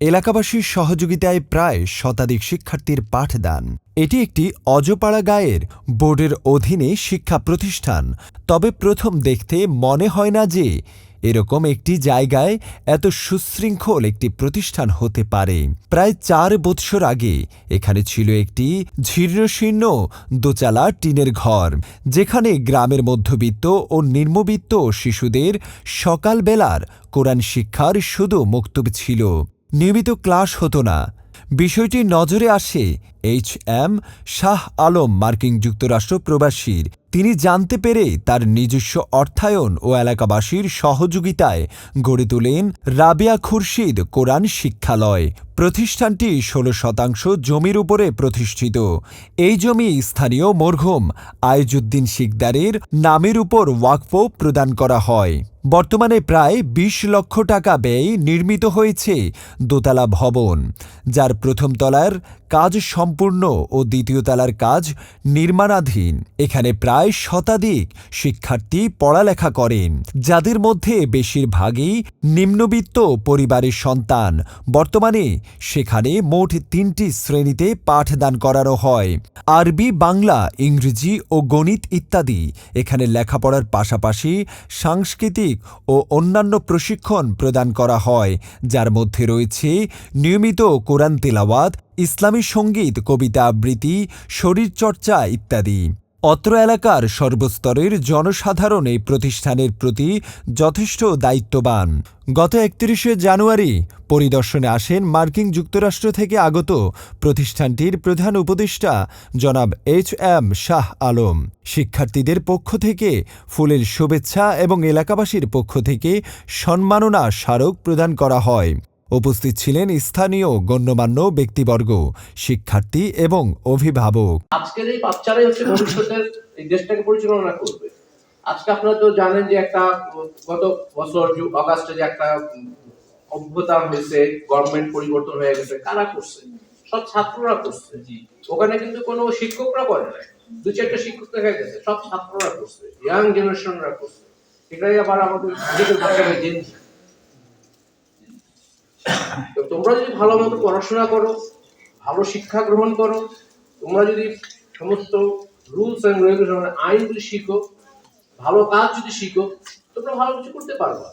এলাকাবাসীর সহযোগিতায় প্রায় শতাধিক শিক্ষার্থীর পাঠদান। এটি একটি অজপাড়া গায়ের বোর্ডের অধীনে শিক্ষা প্রতিষ্ঠান। তবে প্রথম দেখতে মনে হয় না যে এরকম একটি জায়গায় এত সুশৃঙ্খল একটি প্রতিষ্ঠান হতে পারে। প্রায় চার বৎসর আগে এখানে ছিল একটি ঝীর্ণশীর্ণ দোচালা টিনের ঘর, যেখানে গ্রামের মধ্যবিত্ত ও নিম্নবিত্ত শিশুদের সকালবেলার কোরআন শিক্ষার শুধু মক্তব্য ছিল। নিয়মিত ক্লাস হতো না। বিষয়টি নজরে আসে এইচ এম শাহ আলম মার্কিন যুক্তরাষ্ট্র প্রবাসীর। তিনি জানতে পেরে তার নিজস্ব অর্থায়ন ও এলাকাবাসীর সহযোগিতায় গড়ে তোলেন রাবিয়া খুরশিদ কোরআন শিক্ষালয়। প্রতিষ্ঠানটি ষোলো শতাংশ জমির উপরে প্রতিষ্ঠিত। এই জমি স্থানীয় মরঘুম আয়জুদ্দিন শিকদারের নামের উপর ওয়াকফ প্রদান করা হয়। বর্তমানে প্রায় ২০ লক্ষ টাকা ব্যয়ে নির্মিত হয়েছে দোতলা ভবন, যার প্রথম তলার কাজ সম্পূর্ণ ও দ্বিতীয় তলার কাজ নির্মাণাধীন। এখানে প্রায় শতাধিক শিক্ষার্থী পড়ালেখা করেন, যাদের মধ্যে বেশিরভাগই নিম্নবিত্ত পরিবারের সন্তান। বর্তমানে সেখানে মোট তিনটি শ্রেণীতে পাঠদান করানো হয়। আরবি, বাংলা, ইংরেজি ও গণিত ইত্যাদি। এখানে লেখাপড়ার পাশাপাশি সাংস্কৃতিক ও অন্যান্য প্রশিক্ষণ প্রদান করা হয়, যার মধ্যে রয়েছে নিয়মিত কোরআন তেলাওয়াত ইসলামী সংগীত, কবিতা আবৃত্তি, শরীরচর্চা ইত্যাদি। অত্র এলাকার সর্বস্তরের জনসাধারণ এই প্রতিষ্ঠানের প্রতি যথেষ্ট দায়িত্ববান। গত একত্রিশে জানুয়ারি পরিদর্শনে আসেন মার্কিন যুক্তরাষ্ট্র থেকে আগত প্রতিষ্ঠানটির প্রধান উপদেষ্টা জনাব এইচ এম শাহ আলম। শিক্ষার্থীদের পক্ষ থেকে ফুলের শুভেচ্ছা এবং এলাকাবাসীর পক্ষ থেকে সম্মাননা স্মারক প্রদান করা হয়। উপস্থিত ছিলেন স্থানীয় গণ্যমান্য ব্যক্তিবর্গ শিক্ষার্থী এবং অভিভাবক। আজকের এই বাচ্চারাই হচ্ছে ভবিষ্যতের এই দেশটাকে পরিচালনা করবে। আজকে আপনারা তো জানেন যে একটা গত বছর অগাস্টে যে একটা উম, অভ্যুত্থান হয়েছে গভর্নমেন্ট পরিবর্তন হয়ে গেছে কারা করছে? সব ছাত্ররা করছে। ওখানে কিন্তু কোনো শিক্ষকরা করে নাই। দু চারটা শিক্ষক দেখা গেছে সব ছাত্ররা করছে ইয়াং জেনারেশনরা করছে। এটাই আবার আমাদের জেন তো তোমরা যদি ভালো মতো পড়াশোনা করো, ভালো শিক্ষা গ্রহণ করো, তোমরা যদি সমস্ত রুলস অ্যান্ড রেগুলেশন আইন যদি শিখো, ভালো কাজ যদি শিখো, তোমরা ভালো কিছু করতে পারবা।